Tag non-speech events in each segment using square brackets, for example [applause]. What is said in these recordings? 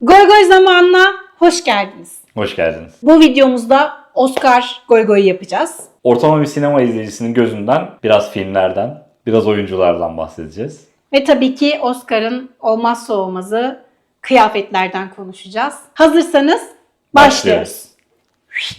Goy Goy zamanına hoş geldiniz. Hoş geldiniz. Bu videomuzda Oscar Goy Goy yapacağız. Ortalama bir sinema izleyicisinin gözünden biraz filmlerden, biraz oyunculardan bahsedeceğiz. Ve tabii ki Oscar'ın olmazsa olmazı kıyafetlerden konuşacağız. Hazırsanız başlıyoruz.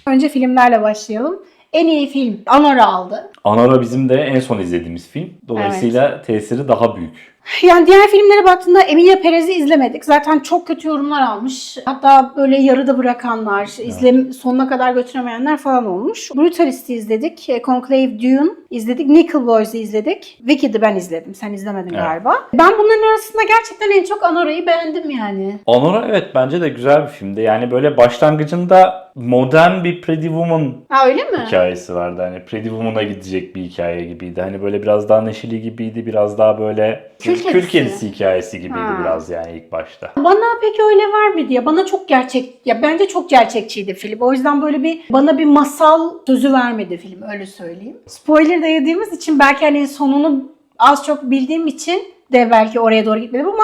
Önce filmlerle başlayalım. En iyi film Anora aldı. Anora bizim de en son izlediğimiz film. Dolayısıyla tesiri daha büyük. Yani diğer filmlere baktığında Emilia Perez'i izlemedik. Zaten çok kötü yorumlar almış. Hatta böyle yarıda bırakanlar, izlem sonuna kadar götüremeyenler falan olmuş. Brutalist'i izledik. e, Conclave Dune izledik. Nickel Boys'u izledik. Wicked'ı ben izledim. Sen izlemedin Evet. galiba. Ben bunların arasında gerçekten en çok Anora'yı beğendim yani. Anora evet bence de güzel bir filmdi. Yani böyle başlangıcında modern bir Pretty Woman Ha öyle mi? hikayesi vardı. Hani Pretty Woman'a gidecek bir hikaye gibiydi. Hani böyle biraz daha neşeli gibiydi. Biraz daha böyle Kül kül kedisi. kedisi hikayesi gibiydi Ha. biraz yani ilk başta. Bana pek öyle vermedi ya. Bana çok gerçek, ya bence çok gerçekçiydi film. O yüzden böyle bir bana bir masal sözü vermedi film öyle söyleyeyim. Spoiler da yediğimiz için belki hani sonunu az çok bildiğim için de belki oraya doğru gitmedim ama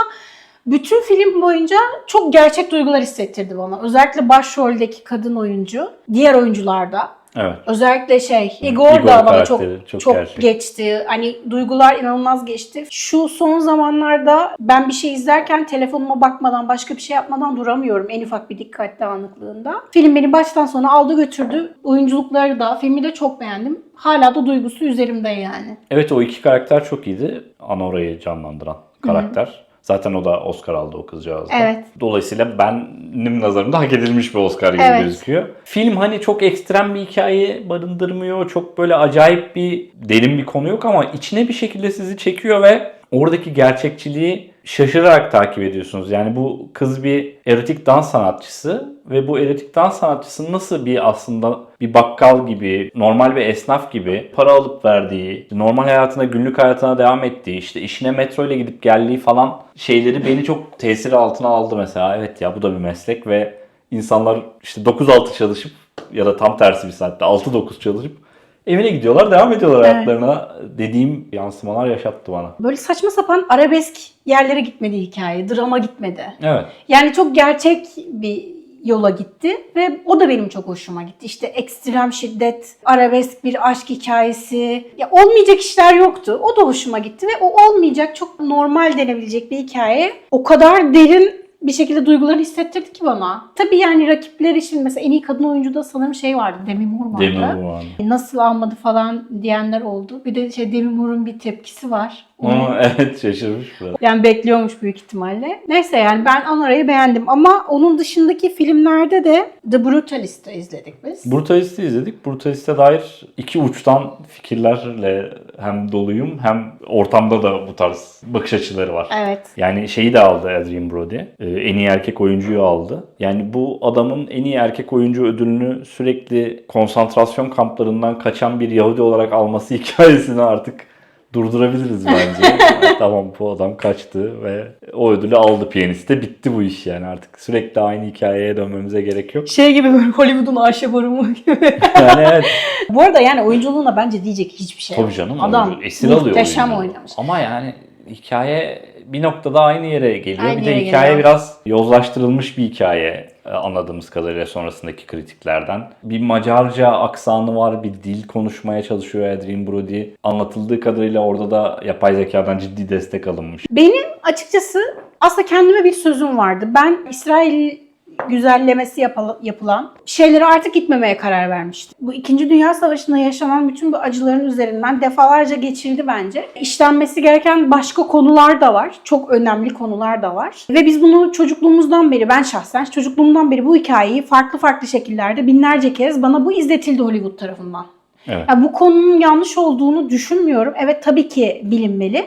bütün film boyunca çok gerçek duygular hissettirdi bana. Özellikle başroldeki kadın oyuncu, diğer oyuncular da. Evet. Özellikle şey Igor, Igor da bana çok çok, çok gerçek. geçti. Hani duygular inanılmaz geçti. Şu son zamanlarda ben bir şey izlerken telefonuma bakmadan başka bir şey yapmadan duramıyorum en ufak bir dikkat dağınıklığında. Film beni baştan sona aldı götürdü. Oyunculukları da filmi de çok beğendim. Hala da duygusu üzerimde yani. Evet o iki karakter çok iyiydi. Anora'yı canlandıran karakter. Zaten o da Oscar aldı o kızcağız. Evet. Dolayısıyla benim nazarımda hak edilmiş bir Oscar gibi Evet. gözüküyor. Film hani çok ekstrem bir hikaye barındırmıyor. Çok böyle acayip bir derin bir konu yok ama içine bir şekilde sizi çekiyor ve oradaki gerçekçiliği şaşırarak takip ediyorsunuz. Yani bu kız bir erotik dans sanatçısı ve bu erotik dans sanatçısı nasıl bir aslında bir bakkal gibi, normal bir esnaf gibi para alıp verdiği, normal hayatına, günlük hayatına devam ettiği, işte işine metro ile gidip geldiği falan şeyleri beni çok tesiri altına aldı mesela. Evet ya bu da bir meslek ve insanlar işte 9-6 çalışıp ya da tam tersi bir saatte 6-9 çalışıp evine gidiyorlar, devam ediyorlar Evet. hayatlarına dediğim yansımalar yaşattı bana. Böyle saçma sapan arabesk yerlere gitmedi hikaye. Drama gitmedi. Evet. Yani çok gerçek bir yola gitti ve o da benim çok hoşuma gitti. İşte ekstrem şiddet, arabesk bir aşk hikayesi. Ya olmayacak işler yoktu. O da hoşuma gitti ve o olmayacak çok normal denebilecek bir hikaye. O kadar derin bir şekilde duyguları hissettirdi ki bana. Tabii yani rakipleri için mesela en iyi kadın oyuncuda sanırım şey vardı. Demi Moore vardı. Demi Moore. Nasıl almadı falan diyenler oldu. Bir de şey Demi Moore'un bir tepkisi var. Ama [laughs] evet şaşırmış biraz. Yani bekliyormuş büyük ihtimalle. Neyse yani ben Anora'yı beğendim ama onun dışındaki filmlerde de The Brutalist'i izledik biz. Brutalist'i izledik. Brutalist'e dair iki uçtan fikirlerle hem doluyum hem ortamda da bu tarz bakış açıları var. Evet. Yani şeyi de aldı Adrien Brody. Ee, en iyi erkek oyuncuyu aldı. Yani bu adamın en iyi erkek oyuncu ödülünü sürekli konsantrasyon kamplarından kaçan bir Yahudi olarak alması [laughs] hikayesini artık durdurabiliriz bence. [laughs] Yani tamam bu adam kaçtı ve o ödülü aldı piyaniste. Bitti bu iş yani artık. Sürekli aynı hikayeye dönmemize gerek yok. Şey gibi böyle Hollywood'un Ayşe Barımı gibi. [laughs] Yani evet. Bu arada yani oyunculuğuna bence diyecek hiçbir şey yok. Tabii canım. Adam oyuncu esir alıyor muhteşem oynamış. Ama yani hikaye bir noktada aynı yere geliyor. Aynı bir de yere hikaye geliyor. biraz yozlaştırılmış bir hikaye anladığımız kadarıyla sonrasındaki kritiklerden. Bir Macarca aksanı var, bir dil konuşmaya çalışıyor Adrien Brody. Anlatıldığı kadarıyla orada da yapay zekadan ciddi destek alınmış. Benim açıkçası aslında kendime bir sözüm vardı. Ben İsrail güzellemesi yapıl- yapılan şeylere artık gitmemeye karar vermiştim. Bu 2. Dünya Savaşı'nda yaşanan bütün bu acıların üzerinden defalarca geçildi bence. İşlenmesi gereken başka konular da var. Çok önemli konular da var. Ve biz bunu çocukluğumuzdan beri, ben şahsen çocukluğumdan beri bu hikayeyi farklı farklı şekillerde binlerce kez bana bu izletildi Hollywood tarafından. Evet. Ya bu konunun yanlış olduğunu düşünmüyorum. Evet tabii ki bilinmeli.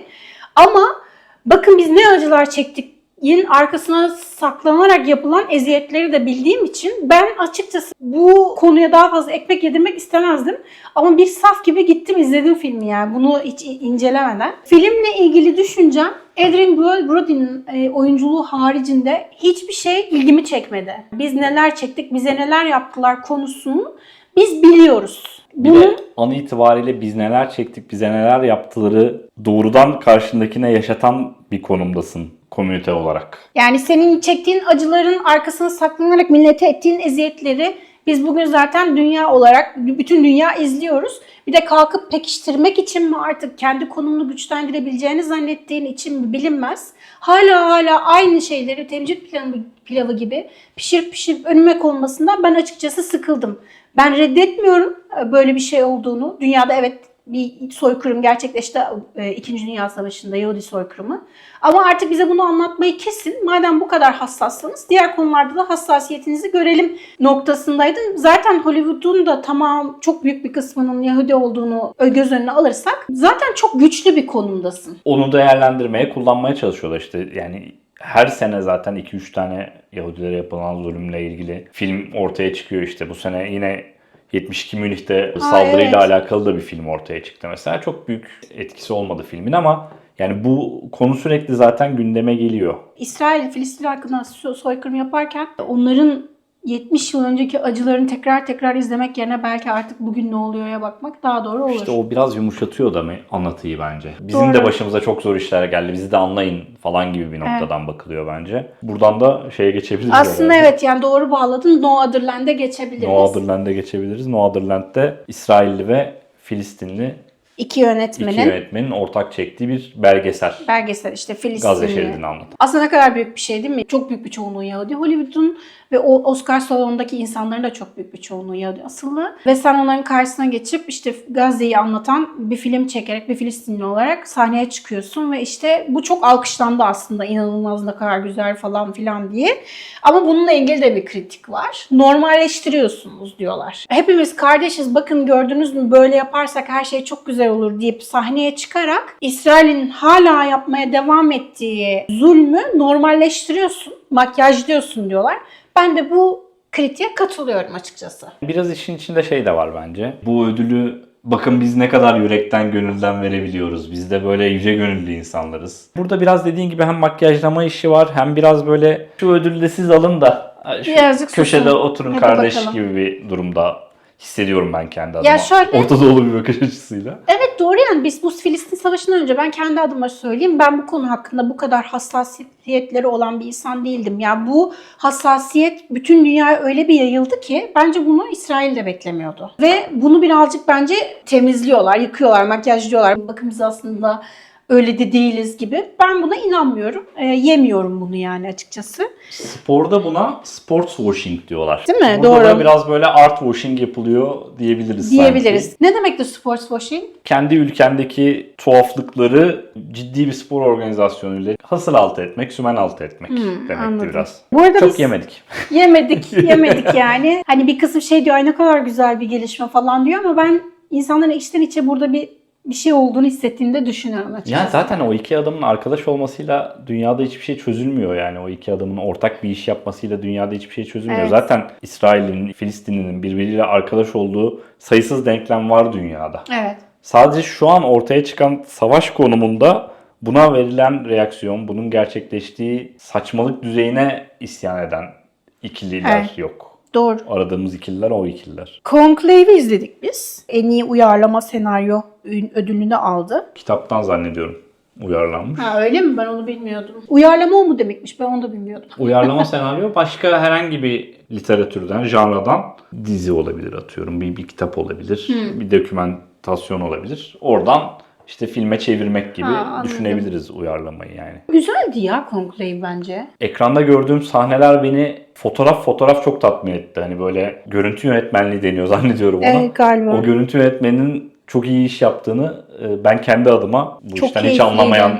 Ama bakın biz ne acılar çektik yin arkasına saklanarak yapılan eziyetleri de bildiğim için ben açıkçası bu konuya daha fazla ekmek yedirmek istemezdim. Ama bir saf gibi gittim izledim filmi yani bunu hiç incelemeden. Filmle ilgili düşüncem Adrien Bro- Brody'nin e, oyunculuğu haricinde hiçbir şey ilgimi çekmedi. Biz neler çektik, bize neler yaptılar konusunu biz biliyoruz. Bir Bunu de an itibariyle biz neler çektik, bize neler yaptıları doğrudan karşındakine yaşatan bir konumdasın komünite olarak. Yani senin çektiğin acıların arkasına saklanarak millete ettiğin eziyetleri biz bugün zaten dünya olarak bütün dünya izliyoruz. Bir de kalkıp pekiştirmek için mi artık kendi konumunu güçlendirebileceğini zannettiğin için mi bilinmez. Hala hala aynı şeyleri temcit pilavı, pilavı gibi pişirip pişirip önüme konmasından ben açıkçası sıkıldım. Ben reddetmiyorum e, böyle bir şey olduğunu. Dünyada evet bir soykırım gerçekleşti e, İkinci Dünya Savaşı'nda Yahudi soykırımı. Ama artık bize bunu anlatmayı kesin. Madem bu kadar hassassınız diğer konularda da hassasiyetinizi görelim noktasındaydım. Zaten Hollywood'un da tamam çok büyük bir kısmının Yahudi olduğunu göz önüne alırsak zaten çok güçlü bir konumdasın. Onu değerlendirmeye, kullanmaya çalışıyorlar işte. Yani her sene zaten 2-3 tane Yahudilere yapılan zulümle ilgili film ortaya çıkıyor işte. Bu sene yine 72 Münih'te saldırıyla evet. alakalı da bir film ortaya çıktı mesela. Çok büyük etkisi olmadı filmin ama yani bu konu sürekli zaten gündeme geliyor. İsrail Filistin hakkında so- soykırım yaparken onların 70 yıl önceki acılarını tekrar tekrar izlemek yerine belki artık bugün ne oluyor'a bakmak daha doğru olur. İşte o biraz yumuşatıyor da anlatıyı bence. Bizim Doğru. de başımıza çok zor işler geldi. Bizi de anlayın falan gibi bir noktadan bakılıyor bence. Buradan da şeye geçebiliriz. Aslında herhalde. evet yani doğru bağladın. No Other Land'e geçebiliriz. No Otherland'e geçebiliriz. No Otherland'de İsrailli ve Filistinli İki iki yönetmenin yönetmenin ortak çektiği bir belgesel. belgesel işte Gazze Filistinli. şeridini anlatan. Aslında ne kadar büyük bir şey değil mi? Çok büyük bir çoğunluğu Yahudi. Hollywood'un ve o Oscar salonundaki insanların da çok büyük bir çoğunluğu Yahudi asıllı. Ve sen onların karşısına geçip işte Gazze'yi anlatan bir film çekerek bir Filistinli olarak sahneye çıkıyorsun ve işte bu çok alkışlandı aslında inanılmaz ne kadar güzel falan filan diye. Ama bununla ilgili de bir kritik var. Normalleştiriyorsunuz diyorlar. Hepimiz kardeşiz bakın gördünüz mü böyle yaparsak her şey çok güzel olur deyip sahneye çıkarak İsrail'in hala yapmaya devam ettiği zulmü normalleştiriyorsun, makyajlıyorsun diyorlar. Ben de bu kritiğe katılıyorum açıkçası. Biraz işin içinde şey de var bence. Bu ödülü bakın biz ne kadar yürekten gönülden verebiliyoruz. Biz de böyle yüce gönüllü insanlarız. Burada biraz dediğin gibi hem makyajlama işi var hem biraz böyle şu ödülü de siz alın da şu Birazcık köşede susun. oturun Hadi kardeş bakalım. gibi bir durumda hissediyorum ben kendi adıma. Ya şöyle- Orta Doğulu bir bakış açısıyla. Evet doğru yani biz bu Filistin Savaşı'ndan önce ben kendi adıma söyleyeyim ben bu konu hakkında bu kadar hassasiyetleri olan bir insan değildim. Ya bu hassasiyet bütün dünyaya öyle bir yayıldı ki bence bunu İsrail de beklemiyordu. Ve bunu birazcık bence temizliyorlar, yıkıyorlar, makyajlıyorlar. Bakın biz aslında öyle de değiliz gibi. Ben buna inanmıyorum. E, yemiyorum bunu yani açıkçası. Sporda buna sports washing diyorlar. Değil mi? Burada da Doğru. biraz böyle art washing yapılıyor diyebiliriz Diyebiliriz. sanki. Ne demektir sports washing? kendi ülkendeki tuhaflıkları ciddi bir spor organizasyonuyla hasıl altı etmek, sümen altı etmek Hmm, anladım. biraz. Bu arada Çok biz- yemedik. Yemedik, [laughs] yemedik yani. Hani bir kısım şey diyor, ay ne kadar güzel bir gelişme falan diyor ama ben insanların içten içe burada bir bir şey olduğunu hissettiğini de düşünüyorum açıkçası. Yani zaten o iki adamın arkadaş olmasıyla dünyada hiçbir şey çözülmüyor yani. O iki adamın ortak bir iş yapmasıyla dünyada hiçbir şey çözülmüyor. Evet. Zaten İsrail'in, Filistin'in birbiriyle arkadaş olduğu sayısız denklem var dünyada. Evet. Sadece şu an ortaya çıkan savaş konumunda buna verilen reaksiyon, bunun gerçekleştiği saçmalık düzeyine isyan eden ikililer Evet. yok. Doğru. Aradığımız ikililer o ikililer. Conclave'i izledik biz. En iyi uyarlama senaryo ün- ödülünü aldı. Kitaptan zannediyorum uyarlanmış. Ha öyle mi? Ben onu bilmiyordum. Uyarlama o mu demekmiş? Ben onu da bilmiyordum. [laughs] Uyarlama senaryo başka herhangi bir literatürden, janradan dizi olabilir atıyorum. Bir, bir kitap olabilir, bir dokümentasyon olabilir. Oradan işte filme çevirmek gibi Ha, anladım. düşünebiliriz uyarlamayı yani. Güzeldi ya Conclave bence. Ekranda gördüğüm sahneler beni fotoğraf fotoğraf çok tatmin etti. Hani böyle görüntü yönetmenliği deniyor [laughs] zannediyorum ona. Evet galiba. O görüntü yönetmeninin çok iyi iş yaptığını e, ben kendi adıma bu Çok işten hiç keyifliydi. anlamayan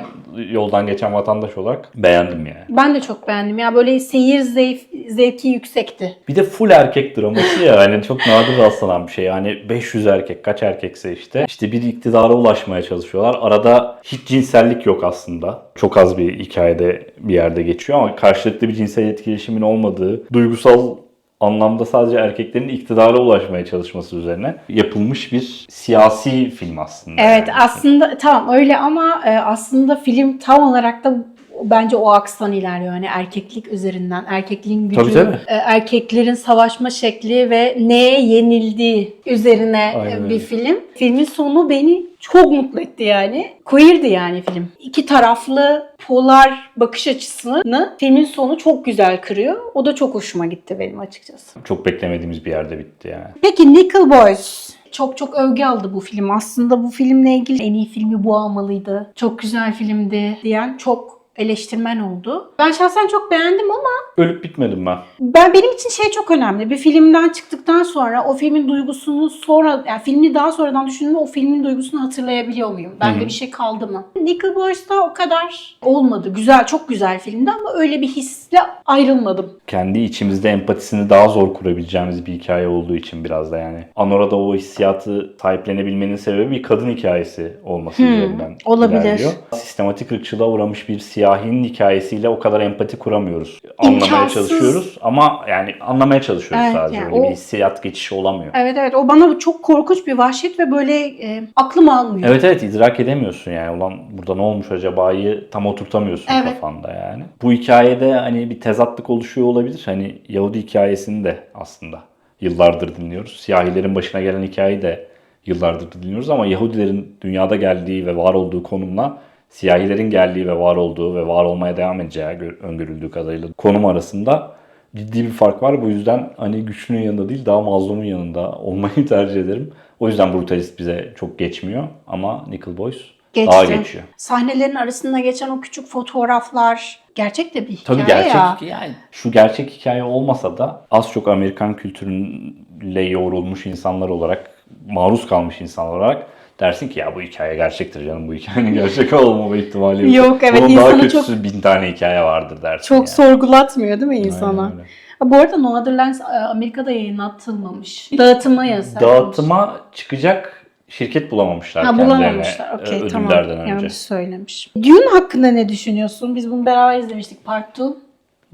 yoldan geçen vatandaş olarak beğendim yani. Ben de çok beğendim. Ya böyle seyir zevk, zevki yüksekti. Bir de full erkek draması ya hani çok nadir rastlanan bir şey. Yani 500 erkek kaç erkekse işte. İşte bir iktidara ulaşmaya çalışıyorlar. Arada hiç cinsellik yok aslında. Çok az bir hikayede bir yerde geçiyor ama karşılıklı bir cinsel etkileşimin olmadığı, duygusal anlamda sadece erkeklerin iktidara ulaşmaya çalışması üzerine yapılmış bir siyasi film aslında. Evet yani. aslında tamam öyle ama e, aslında film tam olarak da bence o akstan ilerliyor. Hani erkeklik üzerinden, erkekliğin gücü, Tabii, tabii. e, erkeklerin savaşma şekli ve neye yenildiği üzerine Aynen e, öyle. bir film. Filmin sonu beni çok mutlu etti yani. Queer'di yani film. İki taraflı polar bakış açısını filmin sonu çok güzel kırıyor. O da çok hoşuma gitti benim açıkçası. Çok beklemediğimiz bir yerde bitti yani. Peki Nickel Boys. Çok çok övgü aldı bu film. Aslında bu filmle ilgili en iyi filmi bu almalıydı. Çok güzel filmdi diyen çok eleştirmen oldu. Ben şahsen çok beğendim ama Ölüp bitmedim ben. ben benim için şey çok önemli. Bir filmden çıktıktan sonra o filmin duygusunu sonra yani filmi daha sonradan düşündüğümde o filmin duygusunu hatırlayabiliyor muyum? Bende bir şey kaldı mı? Nickel Boys'ta o kadar olmadı. Güzel, çok güzel filmdi ama öyle bir hisle ayrılmadım. Kendi içimizde empatisini daha zor kurabileceğimiz bir hikaye olduğu için biraz da yani. Anora'da o hissiyatı sahiplenebilmenin sebebi bir kadın hikayesi olması üzerinden olabilir. ilerliyor. Sistematik ırkçılığa uğramış bir siyahinin hikayesiyle o kadar empati kuramıyoruz. Anlamaya İmkansız. çalışıyoruz ama yani anlamaya çalışıyoruz Evet, sadece. yani Öyle o- bir hissiyat geçişi olamıyor. Evet evet o bana çok korkunç bir vahşet ve böyle e, aklım almıyor. Evet evet idrak edemiyorsun yani. Ulan burada ne olmuş acaba'yı tam oturtamıyorsun Evet. kafanda yani. Bu hikayede hani bir tezatlık oluşuyor olabilir. Hani Yahudi hikayesini de aslında yıllardır dinliyoruz. Siyahilerin başına gelen hikayeyi de yıllardır dinliyoruz ama Yahudilerin dünyada geldiği ve var olduğu konumla siyahilerin geldiği ve var olduğu ve var olmaya devam edeceği gö- öngörüldüğü kadarıyla konum arasında ciddi bir fark var. Bu yüzden hani güçlünün yanında değil daha mazlumun yanında olmayı [laughs] tercih ederim. O yüzden Brutalist bize çok geçmiyor ama Nickel Boys Geçti. daha geçiyor. Sahnelerin arasında geçen o küçük fotoğraflar gerçek de bir hikaye Tabii gerçek ya. yani şu gerçek hikaye olmasa da az çok Amerikan kültürüyle yoğrulmuş insanlar olarak maruz kalmış insanlar olarak dersin ki ya bu hikaye gerçektir canım bu hikayenin gerçek olmama ihtimali yok. Yok, evet, Bunun daha insanı kötüsü bin tane hikaye vardır dersin. Çok yani. sorgulatmıyor değil mi insana? Aynen öyle. Ha, Bu arada Nomadlands e, Amerika'da yayınlatılmamış. Dağıtıma yasak. Dağıtıma çıkacak şirket bulamamışlar Ha kendilerine bulamamışlar. Okey e, tamam. ödüllerden önce. Yanlış söylemiş. Dune hakkında ne düşünüyorsun? Biz bunu beraber izlemiştik Part 2.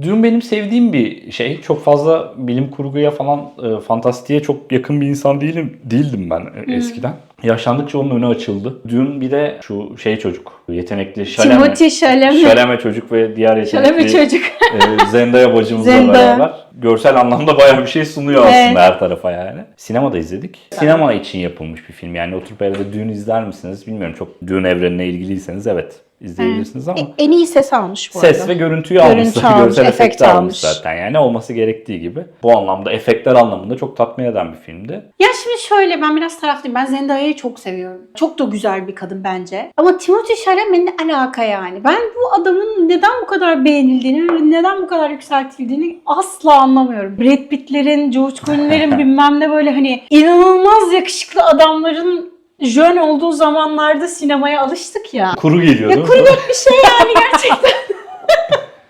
Dune benim sevdiğim bir şey. Çok fazla bilim kurguya falan e, fantastiğe çok yakın bir insan değilim değildim ben e, eskiden. Yaşlandıkça onun önü açıldı. Dune bir de şu şey çocuk, yetenekli Şaleme. Timothy Chalamet. Şaleme çocuk ve diğer yetenekli Chalamet çocuk. e, Zendaya bacımızla Zendaya. beraber görsel anlamda bayağı bir şey sunuyor Evet. aslında her tarafa yani. Sinemada izledik. Sinema için yapılmış bir film. Yani oturup evde Dune izler misiniz bilmiyorum. Çok Dune evrenine ilgiliyseniz evet izleyebilirsiniz ama E, en iyi ses almış bu ses arada. ve görüntüyü Görüntü almış. almış, Görsel efekt efekti almış almış. zaten yani olması gerektiği gibi. Bu anlamda efektler anlamında çok tatmin eden bir filmdi. Ya şimdi şöyle ben biraz taraflıyım. Ben Zendaya'yı çok seviyorum. Çok da güzel bir kadın bence. Ama Timothy Chalamet ne alaka yani? Ben bu adamın neden bu kadar beğenildiğini ve neden bu kadar yükseltildiğini asla anlamıyorum. Brad Pitt'lerin, George Clooney'lerin [laughs] bilmem ne böyle hani inanılmaz yakışıklı adamların jön olduğu zamanlarda sinemaya alıştık ya. Kuru geliyor değil mi? Kuru bir şey yani gerçekten. [laughs]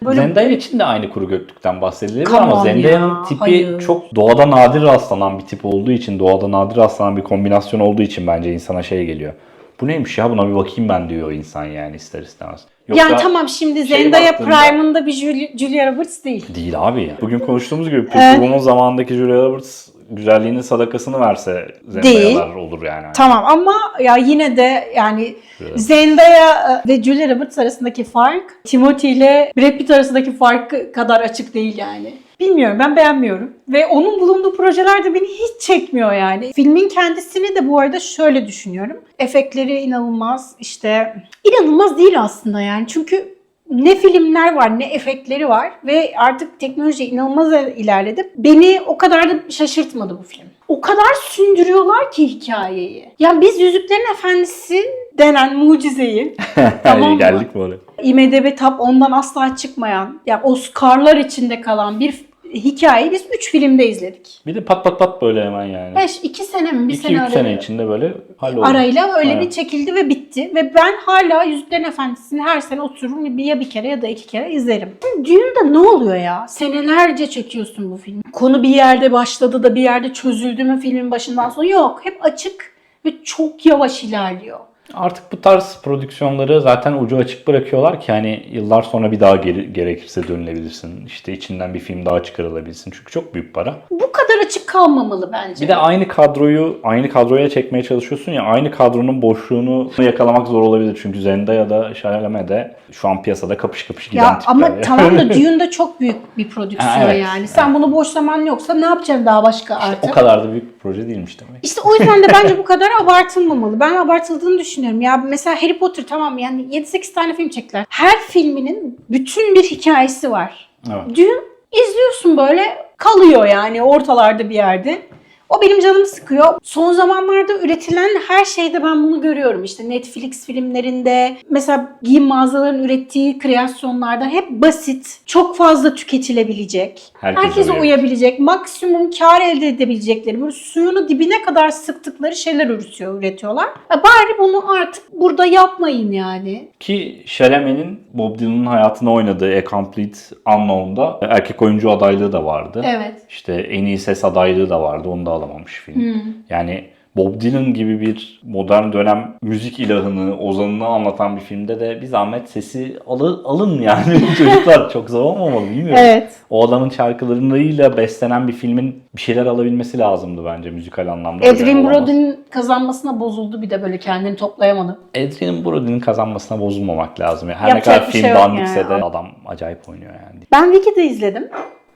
Böyle Zendaya için de aynı kuru götlükten bahsedilebilir Come ama on Zendaya'nın ya, tipi hayır. çok doğada nadir rastlanan bir tip olduğu için, doğada nadir rastlanan bir kombinasyon olduğu için bence insana şey geliyor. Bu neymiş ya buna bir bakayım ben diyor insan yani ister istemez. Yoksa yani tamam şimdi Zendaya baktığında- Prime'ında bir Jul- Julia Roberts değil. Değil abi ya. Bugün konuştuğumuz gibi Evet. Pretty Woman zamanındaki Julia Roberts güzelliğinin sadakasını verse Zendaya'lar olur yani. Tamam ama ya yine de yani Evet. Zendaya e, ve Julia Roberts arasındaki fark Timothy ile Brad Pitt arasındaki fark kadar açık değil yani. Bilmiyorum ben beğenmiyorum. Ve onun bulunduğu projeler de beni hiç çekmiyor yani. Filmin kendisini de bu arada şöyle düşünüyorum. Efektleri inanılmaz işte inanılmaz değil aslında yani. Çünkü ne filmler var ne efektleri var ve artık teknoloji inanılmaz ilerledi. Beni o kadar da şaşırtmadı bu film. O kadar sündürüyorlar ki hikayeyi. Ya biz Yüzüklerin Efendisi denen mucizeyi [laughs] Tamam mı? Geldik böyle. IMDB Top ondan asla çıkmayan, yani Oscar'lar içinde kalan bir hikayeyi biz 3 filmde izledik. Bir de pat pat pat böyle hemen yani. 5 2 sene mi? 1 sene 2-3 sene arayla- içinde böyle halloldu. arayla öyle Evet. bir çekildi ve bitti. Ve ben hala Yüzüklerin Efendisi'ni her sene otururum bir ya bir kere ya da iki kere izlerim. Dune'da ne oluyor ya? Senelerce çekiyorsun bu filmi. Konu bir yerde başladı da bir yerde çözüldü mü filmin başından sonra? Yok. Hep açık ve çok yavaş ilerliyor. Artık bu tarz prodüksiyonları zaten ucu açık bırakıyorlar ki hani yıllar sonra bir daha geri- gerekirse dönülebilirsin. İşte içinden bir film daha çıkarılabilsin. Çünkü çok büyük para. Bu kadar açık kalmamalı bence. Bir de aynı kadroyu aynı kadroya çekmeye çalışıyorsun ya aynı kadronun boşluğunu yakalamak zor olabilir çünkü Zendaya da Chalamet de şu an piyasada kapış kapış giden ya tipler. ama ya. tamam da [laughs] Dune'da çok büyük bir prodüksiyon Ha, evet. yani. Sen bunu boş zaman yoksa ne yapacaksın daha başka artık? o kadar da büyük bir proje değilmiş demek. İşte o yüzden de bence bu kadar [laughs] abartılmamalı. Ben abartıldığını düşünüyorum. Ya mesela Harry Potter tamam yani 7-8 tane film çektiler. Her filminin bütün bir hikayesi var. Evet. Dün izliyorsun böyle kalıyor yani ortalarda bir yerde. O benim canımı sıkıyor. Son zamanlarda üretilen her şeyde ben bunu görüyorum. İşte Netflix filmlerinde, mesela giyim mağazalarının ürettiği kreasyonlarda hep basit, çok fazla tüketilebilecek, Herkese herkese uyar. uyabilecek, maksimum kar elde edebilecekleri, böyle suyunu dibine kadar sıktıkları şeyler üretiyor, üretiyorlar. E bari bunu artık burada yapmayın yani. Ki Chalamet'in Bob Dylan'ın hayatını oynadığı A Complete Unknown'da erkek oyuncu adaylığı da vardı. Evet. İşte en iyi ses adaylığı da vardı. Onu da alamamış film. Yani Bob Dylan gibi bir modern dönem müzik ilahını, ozanını anlatan bir filmde de bir zahmet sesi alı, alın yani. [laughs] Çocuklar çok zor olmamalı bilmiyorum. Evet. O adamın şarkılarıyla beslenen bir filmin bir şeyler alabilmesi lazımdı bence müzikal anlamda. Olamaz. Brody'nin kazanmasına bozuldu bir de böyle kendini toplayamadı. Adrien Brody'nin kazanmasına bozulmamak lazım. Her Yapacak ne kadar film şey dandikse yani. de adam acayip oynuyor yani. Ben Vicky'de izledim.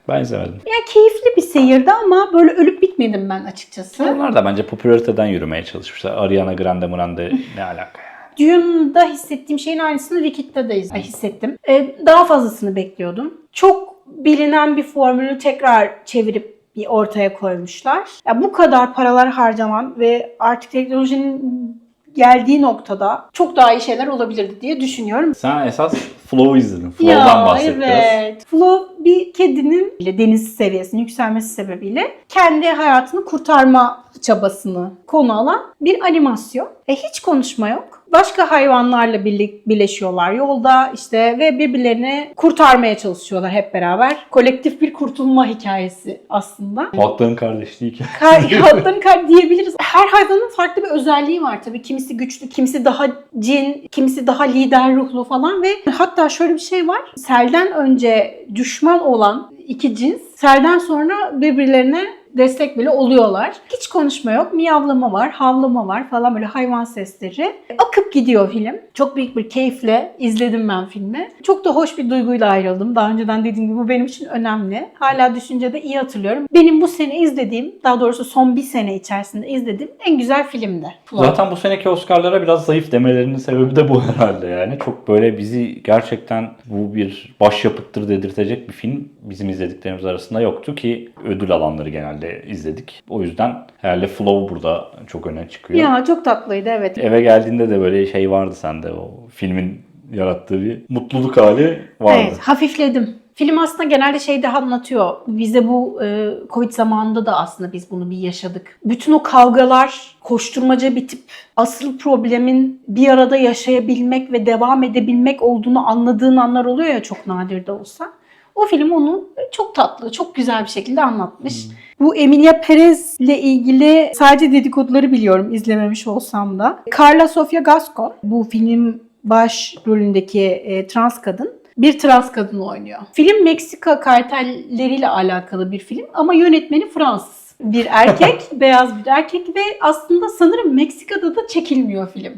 Ben izlemedim. Ya keyifli bir seyirdi ama böyle ölüp bitmedim ben açıkçası. Onlar da bence popülariteden yürümeye çalışmışlar. Ariana Grande Grande ne alaka yani. Dune'da hissettiğim şeyin aynısını Wicked'de de hissettim. Ee, daha fazlasını bekliyordum. Çok bilinen bir formülü tekrar çevirip bir ortaya koymuşlar. Ya bu kadar paralar harcaman ve artık teknolojinin geldiği noktada çok daha iyi şeyler olabilirdi diye düşünüyorum. Sen esas Flow izledin. Flow'dan bahset evet. Flow bir kedinin deniz seviyesinin yükselmesi sebebiyle kendi hayatını kurtarma çabasını konu alan bir animasyon. E, hiç konuşma yok. Başka hayvanlarla birlik, birleşiyorlar yolda işte ve birbirlerini kurtarmaya çalışıyorlar hep beraber. Kolektif bir kurtulma hikayesi aslında. Halkların kardeşliği ki. Kar, [laughs] hayatların kar diyebiliriz. Her hayvanın farklı bir özelliği var tabii. Kimisi güçlü, kimisi daha cin, kimisi daha lider ruhlu falan ve hatta şöyle bir şey var. Selden önce düşman olan iki cins selden sonra birbirlerine destek bile oluyorlar. Hiç konuşma yok. Miyavlama var, havlama var falan böyle hayvan sesleri. Akıp gidiyor film. Çok büyük bir keyifle izledim ben filmi. Çok da hoş bir duyguyla ayrıldım. Daha önceden dediğim gibi bu benim için önemli. Hala düşüncede iyi hatırlıyorum. Benim bu sene izlediğim, daha doğrusu son bir sene içerisinde izlediğim en güzel filmdi. Zaten bu seneki Oscar'lara biraz zayıf demelerinin sebebi de bu herhalde yani. Çok böyle bizi gerçekten bu bir başyapıttır dedirtecek bir film bizim izlediklerimiz arasında yoktu ki ödül alanları genelde izledik. O yüzden herhalde Flow burada çok öne çıkıyor. Ya çok tatlıydı evet. Eve geldiğinde de böyle şey vardı sende o filmin yarattığı bir mutluluk hali vardı. Evet, hafifledim. Film aslında genelde şey de anlatıyor. Bize bu e, Covid zamanında da aslında biz bunu bir yaşadık. Bütün o kavgalar, koşturmaca bitip asıl problemin bir arada yaşayabilmek ve devam edebilmek olduğunu anladığın anlar oluyor ya çok nadir de olsa. O film onu çok tatlı, çok güzel bir şekilde anlatmış. Bu Emilia Perez ile ilgili sadece dedikoduları biliyorum izlememiş olsam da. Carla Sofia Gascon bu film baş rolündeki e, trans kadın bir trans kadın oynuyor. Film Meksika kartelleriyle alakalı bir film ama yönetmeni Fransız. Bir erkek, [laughs] beyaz bir erkek ve aslında sanırım Meksika'da da çekilmiyor film.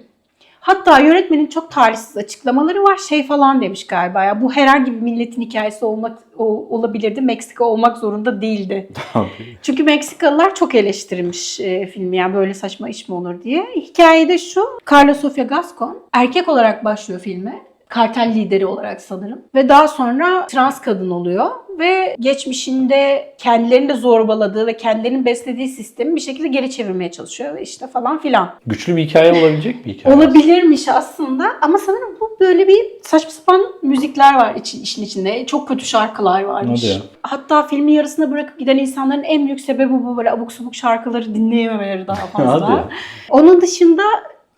Hatta yönetmenin çok talihsiz açıklamaları var. Şey falan demiş galiba ya bu herhangi bir milletin hikayesi olmak o- olabilirdi. Meksika olmak zorunda değildi. [laughs] Çünkü Meksikalılar çok eleştirmiş e, filmi yani böyle saçma iş mi olur diye. Hikayede şu Carla Sofia Gascon erkek olarak başlıyor filme. Kartel lideri olarak sanırım. Ve daha sonra trans kadın oluyor. Ve geçmişinde kendilerini de zorbaladığı ve kendilerinin beslediği sistemi bir şekilde geri çevirmeye çalışıyor. Ve işte falan filan. Güçlü bir hikaye olabilecek bir hikaye. Olabilirmiş aslında ama sanırım bu böyle bir saçma sapan müzikler var için, işin içinde. Çok kötü şarkılar varmış. Hadi ya. Hatta filmi yarısına bırakıp giden insanların en büyük sebebi bu böyle abuk subuk şarkıları dinleyememeleri daha [laughs] Hadi fazla. ya. Onun dışında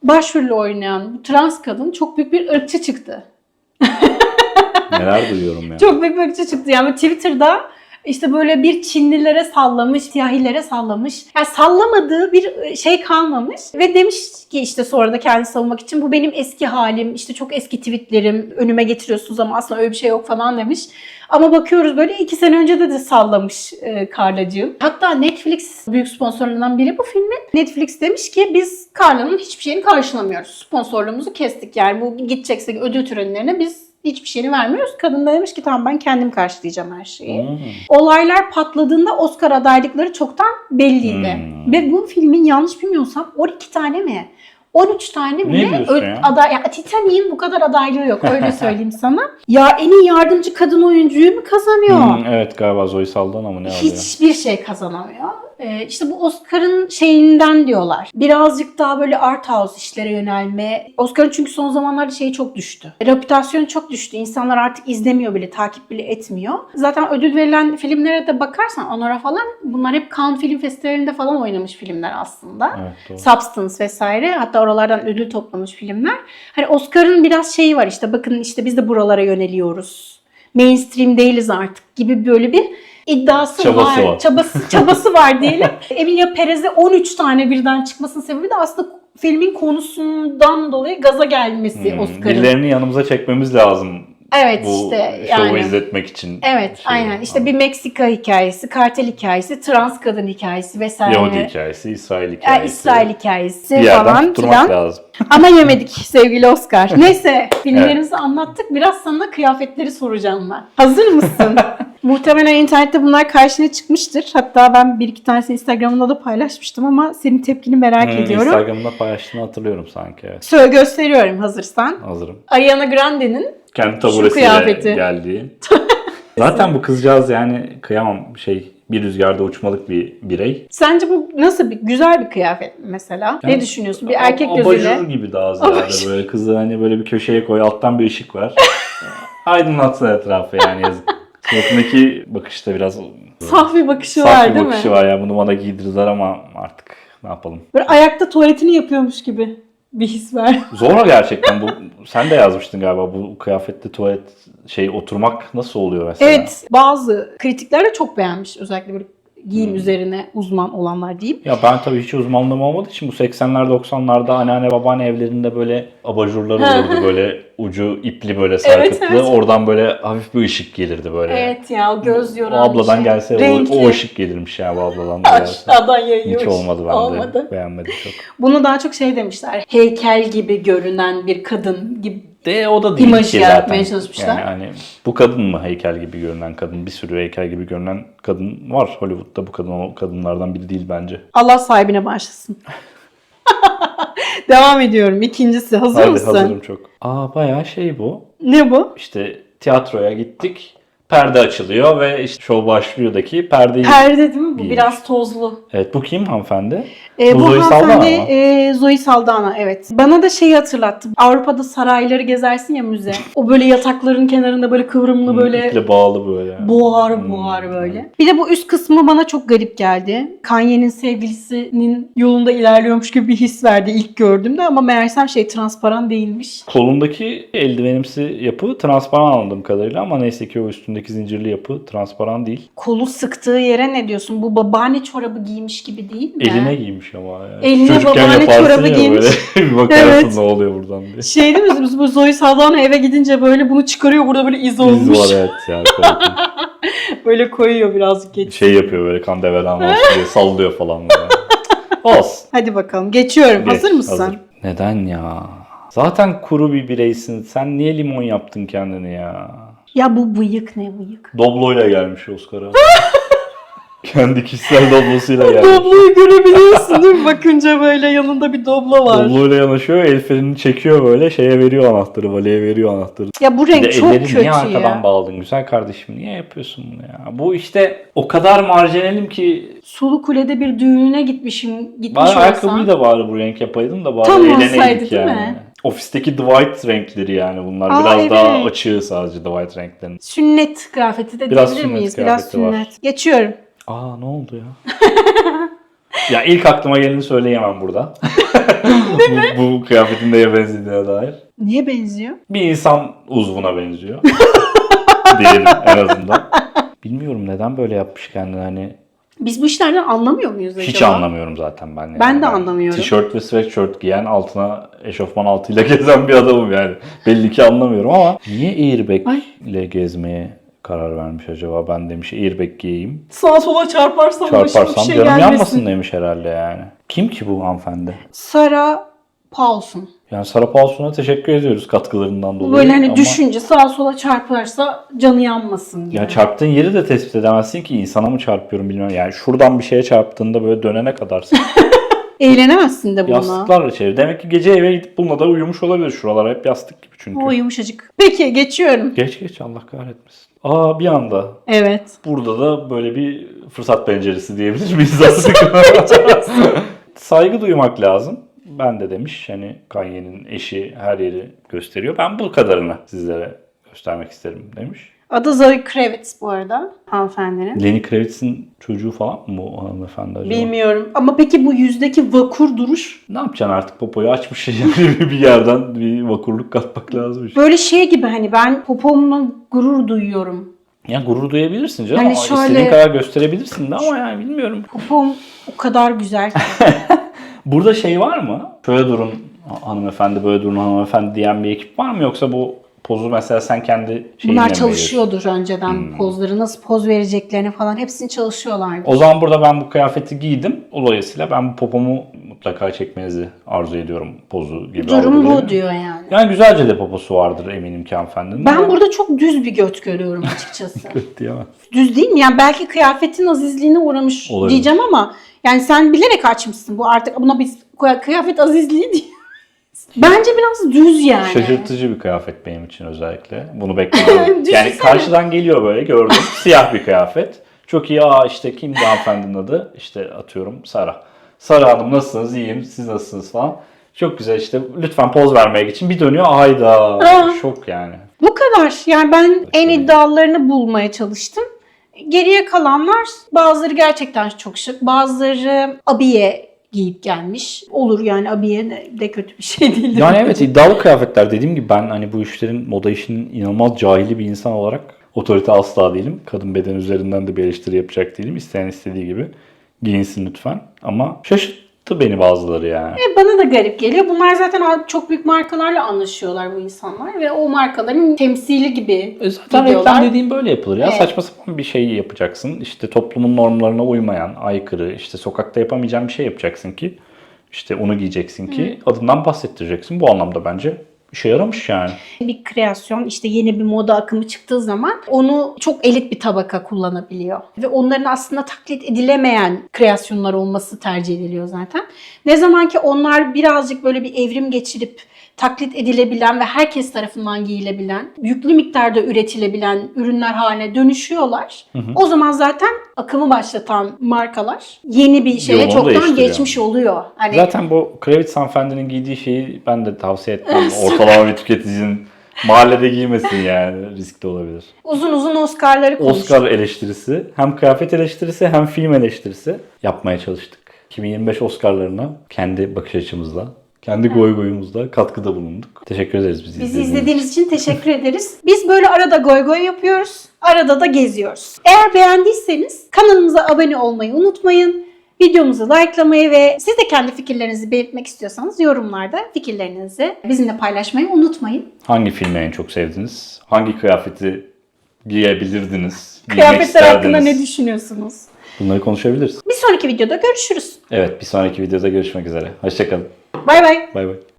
başrolü oynayan trans kadın çok büyük bir ırkçı çıktı. Neler duyuyorum ya. Çok büyük bir ırkçı çıktı. Yani Twitter'da İşte böyle bir Çinlilere sallamış, siyahilere sallamış. Yani sallamadığı bir şey kalmamış. Ve demiş ki işte sonra da kendini savunmak için bu benim eski halim, işte çok eski tweetlerim önüme getiriyorsunuz ama aslında öyle bir şey yok falan demiş. Ama bakıyoruz böyle iki sene önce de de sallamış e, Carla'cığım. Hatta Netflix büyük sponsorlarından biri bu filmin. Netflix demiş ki biz Carla'nın hiçbir şeyini karşılamıyoruz. Sponsorluğumuzu kestik. Yani bu gidecekse ödül törenlerine biz hiçbir şeyini vermiyoruz. Kadın da demiş ki tamam ben kendim karşılayacağım her şeyi. Hmm. Olaylar patladığında Oscar adaylıkları çoktan belliydi. Hmm. Ve bu filmin yanlış bilmiyorsam 12 tane mi? 13 tane mi? Ne? Aday, ya Titanic'in bu kadar adaylığı yok öyle [laughs] söyleyeyim sana. Ya en iyi yardımcı kadın oyuncuyu mu kazanıyor? Hmm, evet galiba Zoe Saldana mı ne alıyor? Hiçbir şey kazanamıyor. Ee, işte bu Oscar'ın şeyinden diyorlar. Birazcık daha böyle art house işlere yönelme. Oscar'ın çünkü son zamanlarda şeyi çok düştü. Reputasyonu çok düştü. İnsanlar artık izlemiyor bile, takip bile etmiyor. Zaten ödül verilen filmlere de bakarsan onlara falan bunlar hep Cannes Film Festivali'nde falan oynamış filmler aslında. Evet, doğru. Substance vesaire hatta oralardan ödül toplamış filmler. Hani Oscar'ın biraz şeyi var işte bakın işte biz de buralara yöneliyoruz. Mainstream değiliz artık gibi böyle bir iddiası Çabası var. var. Çabası çabası var diyelim. [laughs] Emilia Perez'e 13 tane birden çıkmasının sebebi de aslında filmin konusundan dolayı gaza gelmesi Hmm, Oscar'ın. Birilerini yanımıza çekmemiz lazım Evet bu işte şovu yani. izletmek için. Evet Şey, aynen işte bir Meksika hikayesi, kartel hikayesi, trans kadın hikayesi vesaire. Yahudi hikayesi, İsrail hikayesi. İsrail hikayesi bir falan filan. lazım. [laughs] Ama yemedik sevgili Oscar. [laughs] Neyse filmlerimizi anlattık. Biraz sana kıyafetleri soracağım ben. Hazır mısın? [laughs] Muhtemelen internette bunlar karşına çıkmıştır. Hatta ben bir iki tanesini Instagram'da da paylaşmıştım ama senin tepkini merak Hmm, ediyorum. Instagram'da paylaştığını hatırlıyorum sanki. Evet. Söyle gösteriyorum hazırsan. Hazırım. Ariana Grande'nin Kendi taburesiyle kıyafeti. geldiği. [laughs] Zaten bu kızcağız yani kıyamam şey bir rüzgarda uçmalık bir birey. sence bu nasıl bir güzel bir kıyafet mi mesela? ne Yani düşünüyorsun? Bir erkek Ab- gözüyle. Abajur gibi daha ziyade Abajur. böyle kızı hani böyle bir köşeye koy alttan bir ışık var. [laughs] Aydınlatsın etrafı yani yazık. Suratındaki bakışta biraz Saf bir bakışı saf var bir değil bakışı mi? var ya bunu bana giydirdiler ama artık ne yapalım. Böyle ayakta tuvaletini yapıyormuş gibi bir his var. [laughs] Zor gerçekten bu. Sen de yazmıştın galiba bu kıyafette tuvalet şey oturmak nasıl oluyor mesela? Evet bazı kritikler de çok beğenmiş özellikle böyle giyim Hmm. üzerine uzman olanlar diyeyim. Ya ben tabii hiç uzmanlığım olmadığı için bu 80'ler 90'larda anneanne babaanne evlerinde böyle abajurlar olurdu böyle ucu ipli böyle sarkıtlı. evet. Oradan böyle hafif bir ışık gelirdi böyle. Evet ya o göz O yoran abladan şey. gelse o, Renkli. o ışık gelirmiş ya bu abladan da gelse. Aşağıdan yayıyor. Hiç olmadı bende. Olmadı. Beğenmedim çok. Bunu daha çok şey demişler. Heykel gibi görünen bir kadın gibi. De o da değil İmajı ki yaratmaya zaten. çalışmışlar. Yani hani bu kadın mı heykel gibi görünen kadın? Bir sürü heykel gibi görünen kadın var Hollywood'da. Bu kadın o kadınlardan biri değil bence. Allah sahibine bağışlasın. [laughs] Devam ediyorum. İkincisi. Hazır Hadi mısın? hazırım çok. Aa bayağı şey bu. Ne bu? İşte tiyatroya gittik. Perde açılıyor ve işte şov başlıyor'daki perdeyi... Perde değil mi bu? Giymiş. Biraz tozlu. Evet bu kim hanımefendi? E, Bu bu Zoe Saldana hanımefendi mı? e, Zoe Saldana evet. Bana da şeyi hatırlattı. Avrupa'da sarayları gezersin ya müze. O böyle yatakların kenarında böyle kıvrımlı böyle İple bağlı böyle. buhar Hmm. buhar böyle. Bir de bu üst kısmı bana çok garip geldi. Kanye'nin sevgilisinin yolunda ilerliyormuş gibi bir his verdi ilk gördüğümde ama meğersem şey transparan değilmiş. Kolundaki eldivenimsi yapı transparan anladığım kadarıyla ama neyse ki o üstündeki zincirli yapı transparan değil. Kolu sıktığı yere ne diyorsun? Bu babaanne çorabı giymiş gibi değil mi? Eline giymiş ama. Yani. Eline Çocukken babaanne çorabı ya giymiş. Böyle. [laughs] bir bakarsın Evet. ne oluyor buradan diye. Şey değil mi? Biz bu Zoe Saldana eve gidince böyle bunu çıkarıyor. Burada böyle iz olmuş. Biz var evet yani. [laughs] Böyle koyuyor birazcık geç. şey yapıyor böyle kan deveran olsun diye [laughs] sallıyor falan böyle. Olsun. Hadi bakalım. Geçiyorum. Geç, Hazır mısın? hazır. Neden ya? Zaten kuru bir bireysin. Sen niye limon yaptın kendini ya? Ya bu bıyık ne bıyık? Dobloyla gelmiş Oscar'a. [laughs] Kendi kişisel doblosuyla gelmiş. Dobloyu görebiliyorsun değil mi? Bakınca böyle yanında bir doblo var. Dobloyla yanaşıyor, el frenini çekiyor böyle, şeye veriyor anahtarı, valeye veriyor anahtarı. Ya bu renk çok kötü niye arkadan ya. bağladın güzel kardeşim? Niye yapıyorsun bunu ya? Bu işte o kadar marjinalim ki Sulu Kule'de bir düğüne gitmişim. Gitmiş bari olsam. ayakkabıyı da bari bu renk yapaydım da bari Tam eğleneydik olsaydı değil yani. mi? Ofisteki Dwight renkleri yani bunlar. Aa, Biraz daha evet. açığı sadece Dwight renklerin. Sünnet kıyafeti de Biraz diyebilir sünnet miyiz? Biraz kıyafeti var. sünnet. Geçiyorum. Aa ne oldu ya? [laughs] ya ilk aklıma geleni söyleyemem burada. [laughs] bu, bu kıyafetin neye benzediğine dair. Niye benziyor? Bir insan uzvuna benziyor. [laughs] Diyelim en azından. Bilmiyorum neden böyle yapmış kendini hani Biz bu işlerden anlamıyor muyuz acaba? hiç anlamıyorum zaten ben. Yani. Ben de anlamıyorum. Tişört ve sweatshirt giyen altına eşofman altıyla [laughs] gezen bir adamım yani. Belli ki anlamıyorum ama niye airbag Ay. ile gezmeye karar vermiş acaba? Ben demiş airbag giyeyim. Sağa sola çarparsam, başıma bir Çarparsam şey canım gelmesin. yanmasın demiş herhalde yani. Kim ki bu hanımefendi? Sarah Paulson. Yani Sarah Paulson'a teşekkür ediyoruz katkılarından dolayı. Böyle hani ama- düşünce sağa sola çarparsa canı yanmasın gibi. Ya çarptığın yeri de tespit edemezsin ki insana mı çarpıyorum bilmiyorum. Yani şuradan bir şeye çarptığında böyle dönene kadar [laughs] Eğlenemezsin de bununla. yastıklarla çevir. Demek ki gece eve gidip bununla da uyumuş olabilir. Şuralar hep yastık gibi çünkü. O yumuşacık. Peki geçiyorum. Geç geç Allah kahretmesin. Aa bir anda Evet. burada da böyle bir fırsat penceresi diyebilir miyiz [laughs] artık? [laughs] Saygı duymak lazım. Ben de demiş hani Kanye'nin eşi her yeri gösteriyor. Ben bu kadarını sizlere göstermek isterim demiş. Adı Zoe Kravitz bu arada hanımefendinin. Lenny Kravitz'in çocuğu falan mı o hanımefendi acaba? Bilmiyorum. Ama peki bu yüzdeki vakur duruş Ne yapacaksın artık popoyu açmış [laughs] yani bir yerden bir vakurluk katmak lazım işte. böyle şey gibi hani ben popomla gurur duyuyorum. Ya gurur duyabilirsin canım. Hani şöyle- İstediğin kadar gösterebilirsin de ama yani bilmiyorum. Popom o kadar güzel ki. [laughs] Burada şey var mı? Şöyle durun hanımefendi, böyle durun hanımefendi diyen bir ekip var mı? Yoksa bu pozu mesela sen kendi şeyinle mi Bunlar veriyorsun? çalışıyordur önceden pozları nasıl poz vereceklerini falan hepsini çalışıyorlardı. O zaman burada ben bu kıyafeti giydim. Dolayısıyla ben bu popomu mutlaka çekmenizi arzu ediyorum pozu gibi. Durum bu diyor yani. Yani güzelce de poposu vardır eminim ki hanımefendinin. Ben burada çok düz bir göt görüyorum açıkçası. [laughs] diyemem. düz değil mi? Yani belki kıyafetin azizliğine uğramış Olabilir. diyeceğim ama yani sen bilerek açmışsın. Bu artık buna biz kıyafet azizliği diye. [laughs] Bence biraz düz yani. Şaşırtıcı bir kıyafet benim için özellikle. Bunu beklemiyordum. [laughs] yani karşıdan geliyor böyle gördüm. Siyah bir kıyafet. Çok iyi. Aa işte kimdi hanımefendinin adı? İşte atıyorum Sara. Sara Hanım nasılsınız? İyiyim. Siz nasılsınız falan. Çok güzel işte lütfen poz vermeye için bir dönüyor. Ayda. Aa. Şok yani. Bu kadar. Yani ben en iddialarını bulmaya çalıştım. Geriye kalanlar bazıları gerçekten çok şık. Bazıları abiye giyip gelmiş. Olur yani abiye de, de kötü bir şey değildir. Yani evet iddialı kıyafetler dediğim gibi ben hani bu işlerin moda işinin inanılmaz cahili bir insan olarak otorite asla değilim. Kadın beden üzerinden de bir eleştiri yapacak değilim. İsteyen istediği gibi giyinsin lütfen. Ama şaşırttı beni bazıları yani. E, Bana da garip geliyor. Bunlar zaten çok büyük markalarla anlaşıyorlar bu insanlar ve o markaların temsili gibi E Zaten gidiyorlar. reklam dediğim böyle yapılır ya. Evet. Saçma sapan bir şey yapacaksın. İşte toplumun normlarına uymayan, aykırı, işte sokakta yapamayacağın bir şey yapacaksın ki işte onu giyeceksin ki adından bahsettireceksin. Bu anlamda bence işe yaramış yani. Bir kreasyon işte yeni bir moda akımı çıktığı zaman onu çok elit bir tabaka kullanabiliyor. Ve onların aslında taklit edilemeyen kreasyonlar olması tercih ediliyor zaten. Ne zaman ki onlar birazcık böyle bir evrim geçirip taklit edilebilen ve herkes tarafından giyilebilen, yüklü miktarda üretilebilen ürünler haline dönüşüyorlar. O zaman zaten akımı başlatan markalar yeni bir şeye Yolunu çoktan geçmiş oluyor. Hani Zaten bu Kravitz hanımefendinin giydiği şeyi ben de tavsiye etmem. [laughs] Ortalama bir tüketicinin mahallede giymesin yani. Riskli olabilir. uzun uzun Oscar'ları konuştuk. Oscar eleştirisi, hem kıyafet eleştirisi hem film eleştirisi yapmaya çalıştık. 2025 Oscar'larına kendi bakış açımızla, kendi goy goyumuzla katkıda bulunduk. Teşekkür ederiz bizi, Bizi izlediğiniz izlediğiniz için teşekkür ederiz. Biz böyle arada goy goy yapıyoruz. Arada da geziyoruz. Eğer beğendiyseniz kanalımıza abone olmayı unutmayın. Videomuzu likelamayı ve siz de kendi fikirlerinizi belirtmek istiyorsanız yorumlarda fikirlerinizi bizimle paylaşmayı unutmayın. Hangi filmi en çok sevdiniz? Hangi kıyafeti giyebilirdiniz? Kıyafetler hakkında ne düşünüyorsunuz? Bunları konuşabiliriz. Bir sonraki videoda görüşürüz. Evet bir sonraki videoda görüşmek üzere. Hoşçakalın. Bye bye. Bye bye.